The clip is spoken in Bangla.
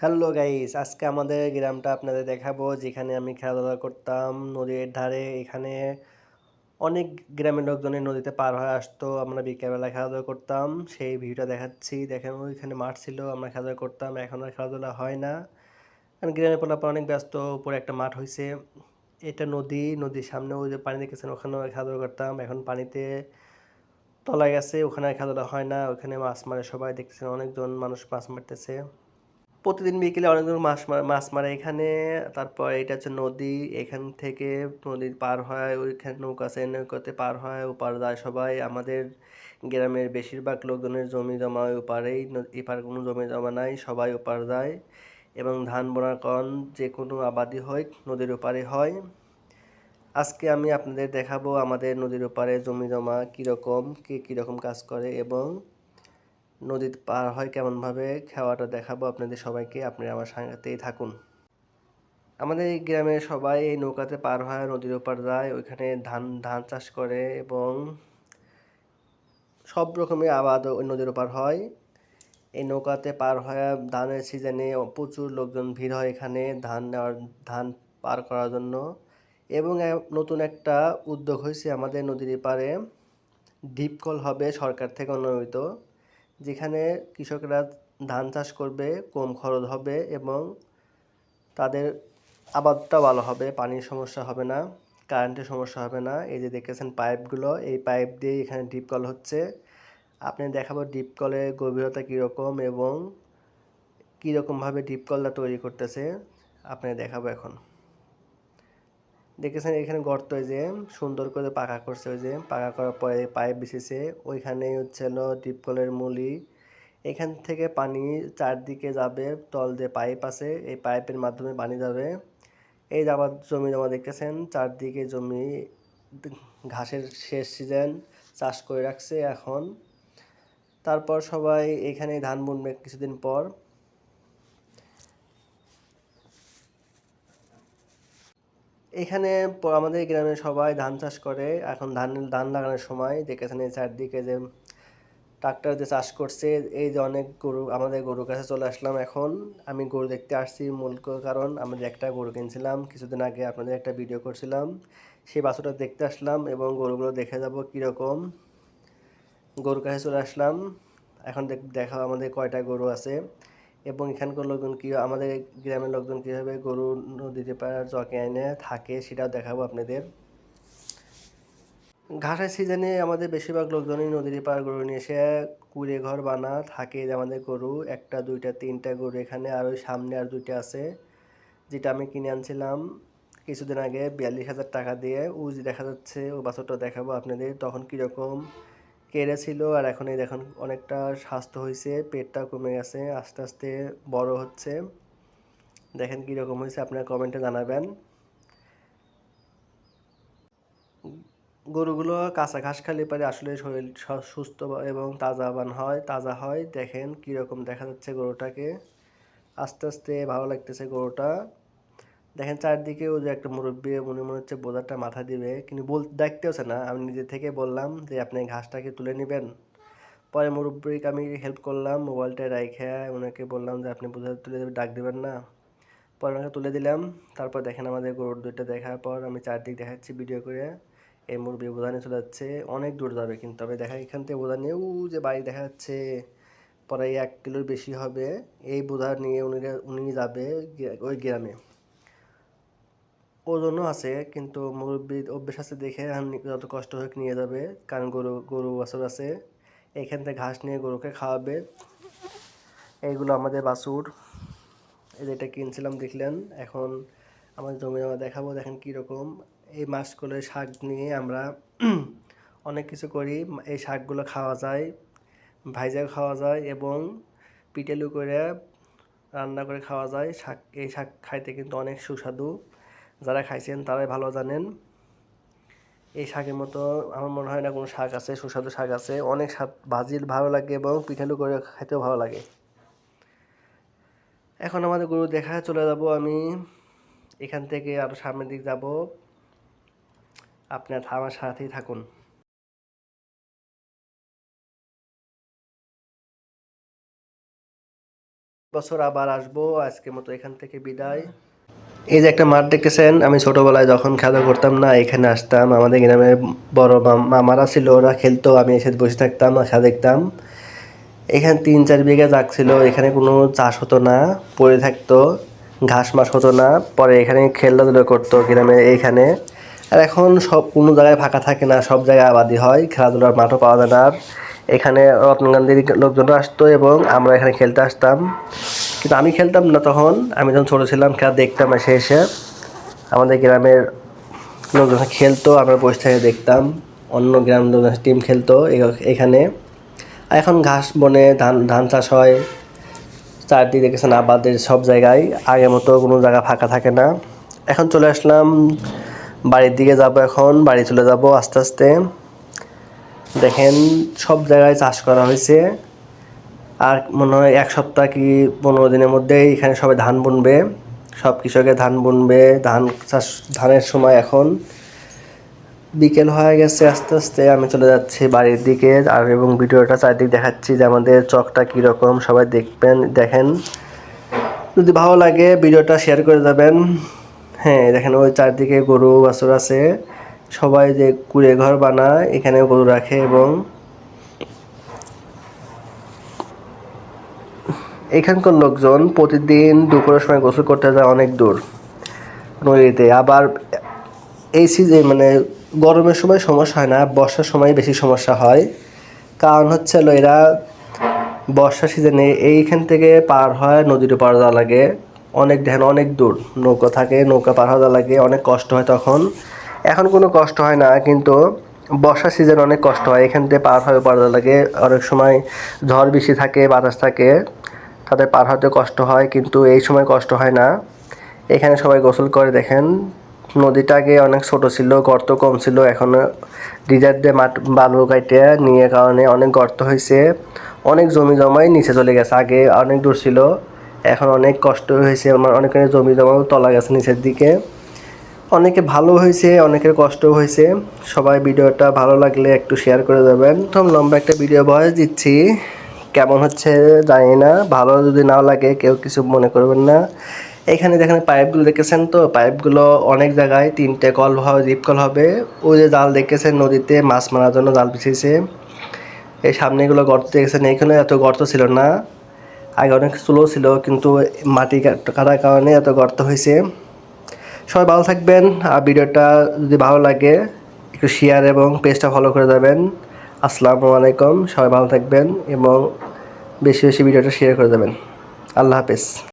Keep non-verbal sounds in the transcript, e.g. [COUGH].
হ্যালো গাইস আজকে আমাদের গ্রামটা আপনাদের দেখাবো, যেখানে আমি খেলাধুলা করতাম নদীর ধারে। এখানে অনেক গ্রামের লোকজনের নদীতে পার হয়ে আসতো। আমরা বিকেলবেলা খেলাধুলা করতাম। সেই ভিউটা দেখাচ্ছি। দেখেন, ওইখানে মাঠ ছিল, আমরা খেলাধুলা করতাম। এখন আর খেলাধুলা হয় না। কারণ গ্রামের পোলাপা অনেক ব্যস্ত, উপরে একটা মাঠ হয়েছে এটা নদী, নদীর সামনে ওই যে পানি দেখেছেন ওখানেও খেলাধুলা করতাম। এখন পানিতে তলায় গেছে, ওখানে খেলাধুলা হয় না। ওখানে মাছ মারে সবাই, দেখতেছেন অনেকজন মানুষ মাছ মারতেছে। প্রতিদিন বিকেলে অনেকজন মাছ মাছ মারে এখানে। তারপর এটা হচ্ছে নদী, এখান থেকে নদী পার হয়, ওইখানে নৌকা আছে, নৌকাতে পার হয়, ওপার যায় সবাই। আমাদের গ্রামের বেশিরভাগ লোকজনের জমি জমা ওপারেই এপার কোনো জমি জমা নাই, সবাই ওপার যায়। এবং ধান বোনার কন যে কোনো আবাদি হয়, নদীর ওপারে হয়। আজকে আমি আপনাদের দেখাবো আমাদের নদীর ওপারে জমি জমা কীরকম, কে কীরকম কাজ করে এবং নদীতে পার হয় কেমনভাবে খাওয়াটা দেখাবো আপনাদের সবাইকে। আপনি আমার সাথেই থাকুন। আমাদের এই গ্রামে সবাই এই নৌকাতে পার হয়, নদীর ওপার যায়। ওইখানে ধান ধান চাষ করে এবং সব রকমের আবাদ ওই নদীর ওপার হয়। এই নৌকাতে পার হয় ধানের সিজনে প্রচুর লোকজন ভিড় হয় এখানে ধান নেওয়ার, ধান পার করার জন্য। এবং নতুন একটা উদ্যোগ হয়েছে আমাদের নদীর পাড়ে ডিপ কল হবে সরকার থেকে অনুমোদিত। যেখানে কৃষকরা ধান চাষ করবে, কম খরচ হবে এবং তাদের আবাদটা ভালো হবে, পানির সমস্যা হবে না, কারেন্টের সমস্যা হবে না। এই যে দেখেছেন পাইপগুলো, এই পাইপ দিয়ে এখানে ডিপ কল হচ্ছে। আপনি দেখাবো ডিপ কলের গভীরতা কীরকম এবং কীরকমভাবে ডিপ কলটা তৈরি করতেছে। আপনি দেখাবো এখন। দেখেছেন এখানে গর্ত যে, সুন্দর করে পাকা করছে ওই যে, পাকা করার পরে পাইপ বিছেছে ওইখানে হচ্ছে হলো ডিপকলের মুলি। এখান থেকে পানি চারদিকে যাবে, তল দিয়ে পাইপ আছে, এই পাইপের মাধ্যমে পানি যাবে। এই যাবার জমি জমা দেখতেছেন, চারদিকে জমি, ঘাসের শেষ সিজন চাষ করে রাখছে এখন। তারপর সবাই এখানে ধান বুনবে কিছুদিন পর। এখানে আমাদের গ্রামে সবাই ধান চাষ করে। এখন ধান ধান লাগানোর সময় দেখেছেন এই চারদিকে যে ট্রাক্টর যে চাষ করছে। এই যে অনেক গরু, আমাদের গরুর কাছে চলে আসলাম এখন। আমি গরু দেখতে আসছি মূল কারণ আমাদের একটা গরু কিনছিলাম, কিছুদিন আগে আপনাদের একটা ভিডিও করছিলাম। সেই বাছুরটা দেখতে আসলাম এবং গরুগুলো দেখে যাব কীরকম। গরুর কাছে চলে আসলাম। এখন দেখ, দেখা আমাদের কয়টা গরু আছে। এবং এখানকার লোকজন কী, আমাদের গ্রামের লোকজন কীভাবে গরু নদীতে পাড়ার চকে এনে থাকে সেটাও দেখাবো আপনাদের। ঘাসের সিজনে আমাদের বেশিরভাগ লোকজনই নদীর পাড় গরু নিয়ে এসে কুড়ে ঘর বানা থাকে আমাদের গরু। একটা, দুইটা, তিনটা গরু এখানে আর ওই সামনে আর দুইটা আছে, যেটা আমি কিনে আনছিলাম কিছুদিন আগে, বিয়াল্লিশ হাজার টাকা দিয়ে। উজি দেখা যাচ্ছে ও বাছরটা দেখাবো আপনাদের, তখন কীরকম কেড়ে ছিল আর এখন এই দেখুন, অনেকটা স্বাস্থ্য হয়েছে পেটটা কমে গেছে, আস্তে আস্তে বড় হচ্ছে। দেখেন কীরকম হয়েছে আপনারা কমেন্টে জানাবেন। গরুগুলো কাঁচা ঘাস খালি পারে আসলে শরীর সুস্থ এবং তাজাবান হয়, তাজা হয়। দেখেন কীরকম দেখা যাচ্ছে গরুটাকে। আস্তে আস্তে ভালো লাগতেছে গরুটা। দেখেন চারদিকে ও যে একটা মুরব্বী মনে মনে হচ্ছে বোঝাটা মাথা দিবে। কিন্তু বল দেখতেওছে না। আমি নিজে থেকে বললাম যে, আপনি ঘাসটাকে তুলে নেবেন। পরে মুরব্বীকে আমি হেল্প করলাম, মোবাইলটা রাইখে ওনাকে বললাম যে, আপনি বোঝা তুলে ডাক দেবেন না। পরে ওনাকে তুলে দিলাম। তারপর দেখেন আমাদের গরুর দুইটা দেখার পর আমি চারদিক দেখাচ্ছি ভিডিও করে। এই মুরব্বী বোঝা নিয়ে চলে যাচ্ছে। অনেক দূর যাবে কিন্তু। তবে দেখা, এখান থেকে বোঝা নিয়ে যে বাড়ি দেখা যাচ্ছে। পরে এক কিলোর বেশি হবে। এই বোঝা নিয়ে উনি উনি যাবে ওই গ্রামে। ওজনও আছে, কিন্তু মুরব্বীর অভ্যেস আছে দেখে যত কষ্ট হোক নিয়ে যাবে। কারণ গরু গরু বাছুর আছে। এখান থেকে ঘাস নিয়ে গরুকে খাওয়াবে। এইগুলো আমাদের বাছুর। এই যেটা কিনছিলাম, দেখলেন। এখন আমার জমি জমা দেখাবো, দেখেন কীরকম। এই মাছগুলো শাক নিয়ে আমরা [CLEARS THROAT] অনেক কিছু করি। এই শাকগুলো খাওয়া যায় ভাইজা খাওয়া যায় এবং পিটেলু করে রান্না করে খাওয়া যায়। শাক, এই শাক খাইতে কিন্তু অনেক সুস্বাদু। যারা খাইছেন তারাই ভালো জানেন। এই শাকের মতো আমার মনে হয় না কোনো শাক আছে, সুস্বাদু শাক আছে। অনেক স্বাদ ভাজির ভালো লাগে এবং পিঠালু করে খাইতেও ভালো লাগে। এখন আমাদের গরু দেখা চলে যাব আমি। এখান থেকে আরও সামনের দিক যাব। আপনার আমার সাথেই থাকুন। বছর আবার আসব। আজকের মতো এখান থেকে বিদায়। এই যে একটা মাঠ দেখতেছেন, আমি ছোটবেলায় যখন খেলা করতাম না, এখানে আসতাম। আমাদের গ্রামের বড় মাম- মামারা ছিল, ওরা খেলতো, আমি এসে বসে থাকতাম খেলা দেখতাম। এখানে তিন, চার বিঘা জাগ ছিল, এখানে কোনো চাষ হতো না, পড়ে থাকতো, ঘাস মাস হতো না। পরে এখানে খেলাধুলা করতো গ্রামে এইখানে আর এখন সব কোনো জায়গায় ফাঁকা থাকে না, সব জায়গায় আবাদি হয়, খেলাধুলার মাঠও পাওয়া যায় না। আর এখানে রত্নগান্ধীর লোকজনরা আসতো এবং আমরা এখানে খেলতে আসতাম। কিন্তু আমি খেলতাম না তখন। আমি যখন ছোটো ছিলাম, খেলা দেখতাম এসে এসে। আমাদের গ্রামের লোকজন খেলতো, আমরা বসে থেকে দেখতাম। অন্য গ্রাম লোকজন টিম খেলতো এখানে। এখন ঘাস বনে ধান ধান চাষ হয়। চারদিকে দেখেছেন আবাদের সব জায়গায়। আগের মতো কোনো জায়গা ফাঁকা থাকে না। এখন চলে আসলাম, বাড়ির দিকে যাব এখন। বাড়ি চলে যাব আস্তে আস্তে। দেখেন, সব জায়গায় চাষ করা হয়েছে। আর মনে হয় এক সপ্তাহ কি পনেরো দিনের মধ্যেই এখানে সবাই ধান বুনবে। সব কৃষকে ধান বুনবে। ধান চাষ, ধানের সময় এখন বিকেল হয়ে গেছে আস্তে আস্তে। আমি চলে যাচ্ছি বাড়ির দিকে আর এবং ভিডিওটা চারদিক দেখাচ্ছি যে আমাদের চকটা কীরকম সবাই দেখবেন, দেখেন। যদি ভালো লাগে ভিডিওটা শেয়ার করে যাবেন। হ্যাঁ দেখেন ওই চারদিকে গরু, বাছুর আছে। সবাই যে কুড়ে ঘর বানায়, এখানে গরু রাখে এবং এখানকার লোকজন প্রতিদিন দুপুরের সময় গোসল করতে যায় অনেক দূর নদীতে। আবার এই সিজন মানে গরমের সময় সমস্যা হয় না, বর্ষার সময় বেশি সমস্যা হয়। কারণ হচ্ছে হলো এরা বর্ষা সিজনে এইখান থেকে পার হয় নদীতে পার যাওয়া লাগে। অনেক ধ্যান অনেক দূর, নৌকা থাকে, নৌকা পার হওয়া লাগে, অনেক কষ্ট হয় তখন। এখন কোনো কষ্ট হয় না, কিন্তু বর্ষা সিজন অনেক কষ্ট হয়। এখান থেকে পার হয়ে পার লাগে। অনেক সময় ঝড় বেশি থাকে, বাতাস থাকে, তাদের পার হতে কষ্ট হয়, কিন্তু এই সময় কষ্ট হয় না। এখানে সবাই গোসল করে, দেখেন। নদীটা আগে অনেক ছোট ছিল, গর্ত কম ছিল, এখন ডিজার দিয়ে মাঠ, বালু কাটে, নিয়ে কারণে অনেক গর্ত হয়েছে। অনেক জমি জমাই নিচে চলে গেছে, আগে অনেক দূর ছিল, এখন অনেক কষ্ট হয়েছে, আমার অনেকের জমি জমাও তলা গেছে নিচের দিকে। অনেকে ভালো হয়েছে, অনেকের কষ্ট হয়েছে। সবাই ভিডিওটা ভালো লাগলে একটু শেয়ার করে দেবেন। প্রথম লম্বা একটা ভিডিও বয়স দিচ্ছি। কেমন হচ্ছে জানি না, ভালো যদি নাও লাগে, কেউ কিছু মনে করবেন না। এখানে দেখেন পাইপগুলো দেখেছেন তো? পাইপগুলো অনেক জায়গায় তিনটে কল হবে ডিপ কল হবে। ওই যে জাল দেখেছেন নদীতে, মাছ মারার জন্য জাল বিছিয়েছে এই সামনে এগুলো গর্ত দেখেছেন? এখানে এত গর্ত ছিল না। আগে অনেক স্লো ছিল, কিন্তু মাটি কাট- কাটার কারণে এত গর্ত হয়েছে। সবাই ভালো থাকবেন আর ভিডিওটা যদি ভালো লাগে, একটু শেয়ার এবং পেজটা ফলো করে দেবেন আসসালামু আলাইকুম, সবাই ভালো থাকবেন এবং বেশি বেশি ভিডিওটা শেয়ার করে দেবেন আল্লাহ হাফেজ।